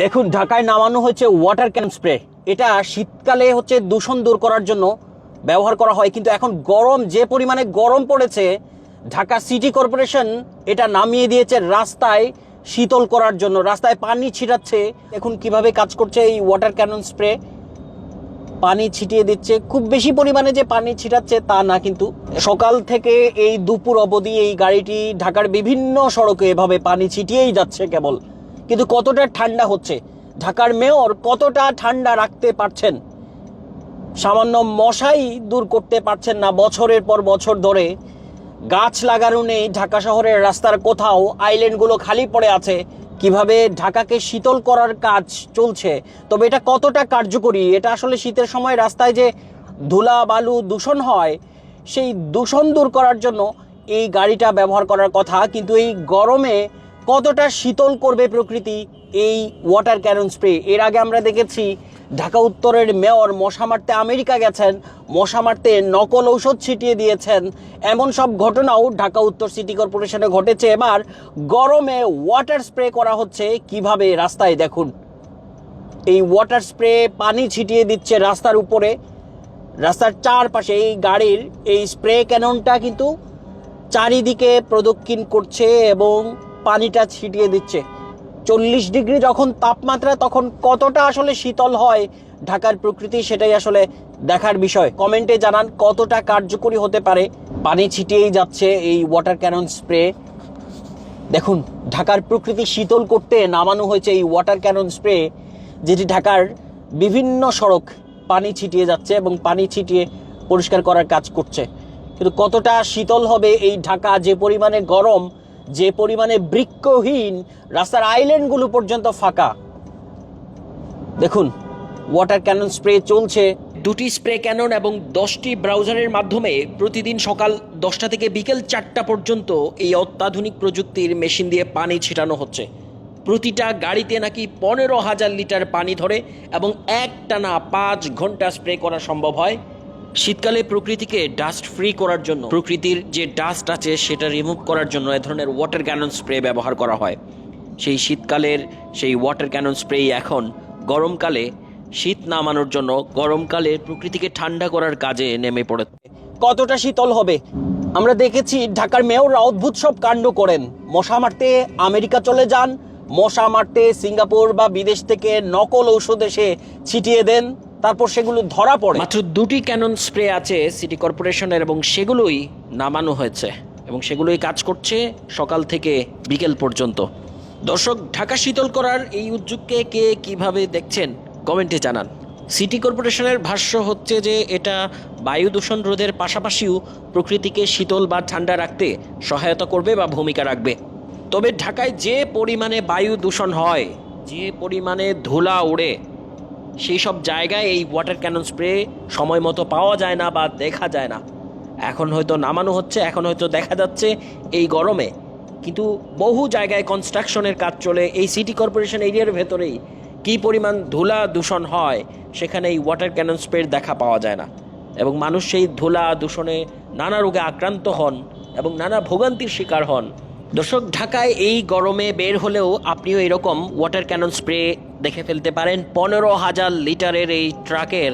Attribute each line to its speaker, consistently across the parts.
Speaker 1: দেখুন, ঢাকায় নামানো হয়েছে ওয়াটার ক্যান স্প্রে এটা শীতকালে হচ্ছে দূষণ দূর করার জন্য ব্যবহার করা হয়, কিন্তু এখন গরম, যে পরিমাণে গরম পড়েছে, ঢাকা সিটি কর্পোরেশন এটা নামিয়ে দিয়েছে রাস্তায় শীতল করার জন্য। রাস্তায় পানি ছিটাচ্ছে। এখন কীভাবে কাজ করছে এই ওয়াটার ক্যানন স্প্রে পানি ছিটিয়ে দিচ্ছে। খুব বেশি পরিমাণে যে পানি ছিটাচ্ছে তা না, কিন্তু সকাল থেকে এই দুপুর অবধি এই গাড়িটি ঢাকার বিভিন্ন সড়কে এভাবে পানি ছিটিয়েই যাচ্ছে কেবল। কিন্তু কতটা ঠান্ডা হচ্ছে? ঢাকার মেয়র কতটা ঠান্ডা রাখতে পারছেন? সামান্য মশাই দূর করতে পারছেন না বছরের পর বছর ধরে। গাছ লাগানো নেই, ঢাকা শহরের রাস্তার কোথাও, আইল্যান্ডগুলো খালি পড়ে আছে। কীভাবে ঢাকাকে শীতল করার কাজ চলছে? তবে এটা কতটা কার্যকরী? এটা আসলে শীতের সময় রাস্তায় যে ধুলা, বালু দূষণ হয়, সেই দূষণ দূর করার জন্য এই গাড়িটা ব্যবহার করার কথা। কিন্তু এই গরমে কতটা শীতল করবে প্রকৃতি এই ওয়াটার ক্যানন স্প্রে এর আগে আমরা দেখেছি ঢাকা উত্তরের মেয়র মশা মারতে আমেরিকা গেছেন, মশা মারতে নকল ঔষধ ছিটিয়ে দিয়েছেন। এমন সব ঘটনাও ঢাকা উত্তর সিটি কর্পোরেশনে ঘটেছে। এবার গরমে ওয়াটার স্প্রে করা হচ্ছে, কীভাবে রাস্তায় দেখুন। এই ওয়াটার স্প্রে পানি ছিটিয়ে দিচ্ছে রাস্তার উপরে। রাস্তার চারপাশে এই গাড়ির এই স্প্রে ক্যাননটা কিন্তু চারিদিকে প্রদক্ষিণ করছে এবং পানিটা ছিটিয়ে দিচ্ছে। চল্লিশ ডিগ্রি যখন তাপমাত্রা, তখন কতটা আসলে শীতল হয় ঢাকার প্রকৃতি সেটাই আসলে দেখার বিষয়। কমেন্টে জানান কতটা কার্যকরী হতে পারে। পানি ছিটিয়েই যাচ্ছে এই ওয়াটার ক্যানন স্প্রে দেখুন, ঢাকার প্রকৃতি শীতল করতে নামানো হয়েছে এই ওয়াটার ক্যানন স্প্রে যেটি ঢাকার বিভিন্ন সড়ক পানি ছিটিয়ে যাচ্ছে এবং পানি ছিটিয়ে পরিষ্কার করার কাজ করছে। কিন্তু কতটা শীতল হবে এই ঢাকা যে পরিমাণে গরম যে পরিমাণে বৃক্ষহীন রাস্তার আইল্যান্ডগুলো পর্যন্ত ফাঁকা। দেখুন ওয়াটার ক্যানন স্প্রে চলছে। দুটি স্প্রে ক্যানন এবং দশটি ব্রাউজারের মাধ্যমে প্রতিদিন সকাল দশটা থেকে বিকেল চারটা পর্যন্ত এই অত্যাধুনিক প্রযুক্তির মেশিন দিয়ে পানি ছিটানো হচ্ছে। প্রতিটা গাড়িতে নাকি পনেরো হাজার লিটার পানি ধরে এবং একটানা পাঁচ ঘণ্টা স্প্রে করা সম্ভব হয়। শীতকালে প্রকৃতিকে ডাস্ট ফ্রি করার জন্য, প্রকৃতির যে ডাস্ট আছে সেটা রিমুভ করার জন্য এ ধরনের ওয়াটার ক্যানন স্প্রে ব্যবহার করা হয়। সেই শীতকালের সেই ওয়াটার ক্যানন স্প্রে এখন গরমকালে শীত নামানোর জন্য গরমকালে প্রকৃতিকে ঠান্ডা করার কাজে নেমে পড়েছে। কতটা শীতল হবে? আমরা দেখেছি ঢাকার মেয়ররা অদ্ভুত সব কাণ্ড করেন। মশা মারতে আমেরিকা চলে যান, মশা মারতে সিঙ্গাপুর বা বিদেশ থেকে নকল ঔষধ এসে ছিটিয়ে দেন। তারপর সেগুলো ধরা পড়ে। মাত্র দুটি ক্যানন স্প্রে আছে সিটি কর্পোরেশনের এবং সেগুলোই নামানো হয়েছে এবং সেগুলোই কাজ করছে সকাল থেকে বিকেল পর্যন্ত। দর্শক, ঢাকা শীতল করার এই উদ্যোগকে কে কীভাবে দেখছেন কমেন্টে জানান। সিটি কর্পোরেশনের ভাষ্য হচ্ছে যে এটা বায়ু দূষণ রোধের পাশাপাশিও প্রকৃতিকে শীতল বা ঠান্ডা রাখতে সহায়তা করবে বা ভূমিকা রাখবে। তবে ঢাকায় যে পরিমাণে বায়ু দূষণ হয়, যে পরিমাণে ধুলা ওড়ে সেই সব জায়গায় এই ওয়াটার ক্যানন স্প্রে সময় মতো পাওয়া যায় না বা দেখা যায় না। এখন হয়তো নামানো হচ্ছে, এখন হয়তো দেখা যাচ্ছে এই গরমে। কিন্তু বহু জায়গায় কনস্ট্রাকশনের কাজ চলে, এই সিটি কর্পোরেশন এরিয়ার ভেতরেই। কী পরিমাণ ধুলা দূষণ হয়, সেখানে এই ওয়াটার ক্যানন স্প্রের দেখা পাওয়া যায় না। এবং মানুষ সেই ধুলা দূষণে নানা রোগে আক্রান্ত হন এবং নানা ভোগান্তির শিকার হন। দর্শক, ঢাকায় এই গরমে বের হলেও আপনিও এরকম ওয়াটার ক্যানন স্প্রে দেখে ফেলতে পারেন। পনেরো হাজার লিটারের এই ট্রাকের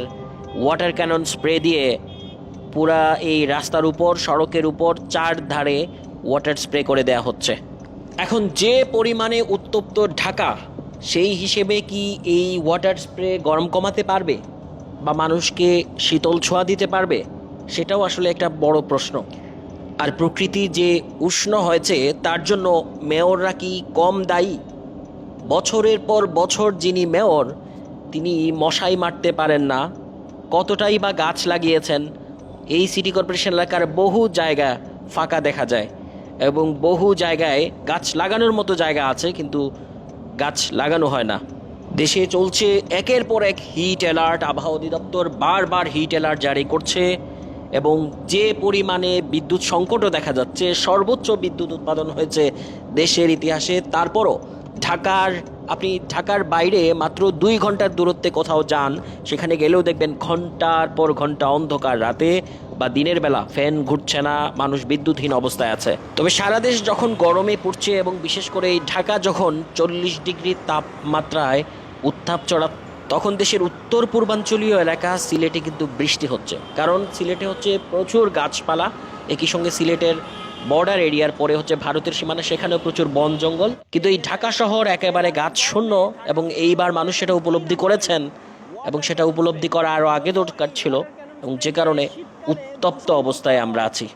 Speaker 1: ওয়াটার ক্যানন স্প্রে দিয়ে পুরা এই রাস্তার উপর, সড়কের উপর চার ধারে ওয়াটার স্প্রে করে দেয়া হচ্ছে। এখন যে পরিমাণে উত্তপ্ত ঢাকা, সেই হিসেবে কি এই ওয়াটার স্প্রে গরম কমাতে পারবে? বা মানুষকে শীতল ছোঁয়া দিতে পারবে? সেটাও আসলে একটা বড় প্রশ্ন। আর প্রকৃতি যে উষ্ণ হয়েছে, তার জন্য মেয়ররা কি কম দায়ী? বছরের পর বছর যিনি মেয়র, তিনি মশাই মারতে পারেন না। কতটাই বা গাছ লাগিয়েছেন। এই সিটি কর্পোরেশন এলাকার বহু জায়গা ফাঁকা দেখা যায় এবং বহু জায়গায় গাছ লাগানোর মতো জায়গা আছে, কিন্তু গাছ লাগানো হয় না। দেশে চলছে একের পর এক হিট অ্যালার্ট। আবহাওয়া অধিদপ্তর বারবার হিট অ্যালার্ট জারি করছে। এবং যে পরিমাণে বিদ্যুৎ সংকটও দেখা যাচ্ছে, সর্বোচ্চ বিদ্যুৎ উৎপাদন হয়েছে দেশের ইতিহাসে। তারপরও ঢাকার, আপনি ঢাকার বাইরে মাত্র দুই ঘণ্টার দূরত্বে কোথাও যান, সেখানে গেলেও দেখবেন ঘণ্টার পর ঘণ্টা অন্ধকার রাতে
Speaker 2: বা দিনের বেলা ফ্যান ঘুরছে না, মানুষ বিদ্যুৎহীন অবস্থায় আছে। তবে সারা দেশ যখন গরমে পড়ছে এবং বিশেষ করে এই ঢাকা যখন চল্লিশ ডিগ্রি তাপমাত্রায় উত্তাপ চড়া তখন দেশের উত্তর পূর্বাঞ্চলীয় এলাকা সিলেটে কিন্তু বৃষ্টি হচ্ছে। কারণ সিলেটে হচ্ছে প্রচুর গাছপালা, একই সঙ্গে সিলেটের বর্ডার এরিয়ার পরে হচ্ছে ভারতের সীমানা, সেখানেও প্রচুর বন জঙ্গল। কিন্তু এই ঢাকা শহর একেবারে গাছ শূন্য এবং এইবার মানুষ সেটা উপলব্ধি করেছেন এবং সেটা উপলব্ধি করা আরও আগে দরকার ছিল এবং যে কারণে উত্তপ্ত অবস্থায় আমরা আছি।